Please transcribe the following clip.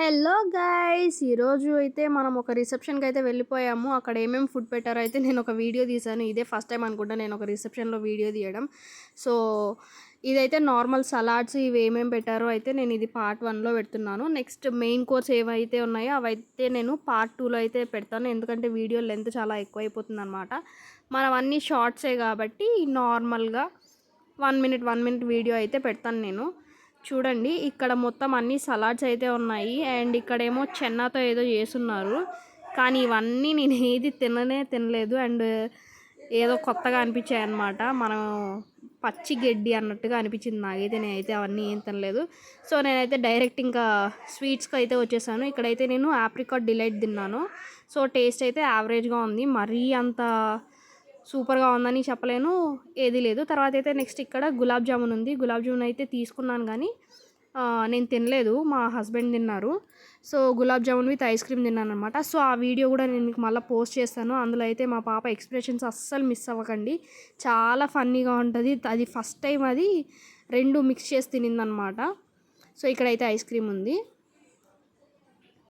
Hello guys ఈరోజు అయితే మనం ఒక రిసెప్షన్కి అయితే వెళ్ళిపోయాము. అక్కడ ఏమేమి ఫుడ్ పెట్టారో అయితే నేను ఒక వీడియో తీశాను. ఇదే ఫస్ట్ టైం అనుకుంటా నేను ఒక రిసెప్షన్లో వీడియో తీయడం. సో ఇదైతే నార్మల్ సలాడ్స్ ఇవి ఏమేమి పెట్టారో అయితే నేను ఇది పార్ట్ వన్లో పెడుతున్నాను. నెక్స్ట్ మెయిన్ కోర్స్ ఏవైతే ఉన్నాయో అవైతే నేను పార్ట్ టూలో అయితే పెడతాను. ఎందుకంటే వీడియో లెంత్ చాలా ఎక్కువ అయిపోతుంది అనమాట మనం అన్ని షార్ట్సే కాబట్టి నార్మల్గా one minute one minute video అయితే పెడతాను నేను. చూడండి ఇక్కడ మొత్తం అన్ని సలాడ్స్ అయితే ఉన్నాయి. అండ్ ఇక్కడేమో చెన్నాతో ఏదో చేస్తున్నారు. కానీ ఇవన్నీ నేను ఏది తిననే తినలేదు. అండ్ ఏదో కొత్తగా అనిపించాయి అనమాట మనం పచ్చి గడ్డి అన్నట్టుగా అనిపించింది నాకైతే. నేనైతే అవన్నీ ఏం తినలేదు. సో నేనైతే డైరెక్ట్ ఇంకా స్వీట్స్కి అయితే వచ్చేసాను. ఇక్కడైతే నేను ఆప్రికాట్ డిలైట్ తిన్నాను. సో టేస్ట్ అయితే యావరేజ్గా ఉంది. మరీ అంత సూపర్గా ఉందని చెప్పలేను ఏది లేదు. తర్వాత అయితే నెక్స్ట్ ఇక్కడ గులాబ్ జామున్ ఉంది. గులాబ్ జామున్ అయితే తీసుకున్నాను కానీ నేను తినలేదు. మా హస్బెండ్ తిన్నారు. So gulab jamun with ice cream తిన్నాను అనమాట సో ఆ వీడియో కూడా నేను మీకు మళ్ళీ పోస్ట్ చేస్తాను. అందులో అయితే మా పాప ఎక్స్ప్రెషన్స్ అస్సలు మిస్ అవ్వకండి. చాలా ఫన్నీగా ఉంటుంది. అది ఫస్ట్ టైం అది రెండు మిక్స్ చేసి తినిందనమాట సో ఇక్కడైతే ఐస్ క్రీమ్ ఉంది.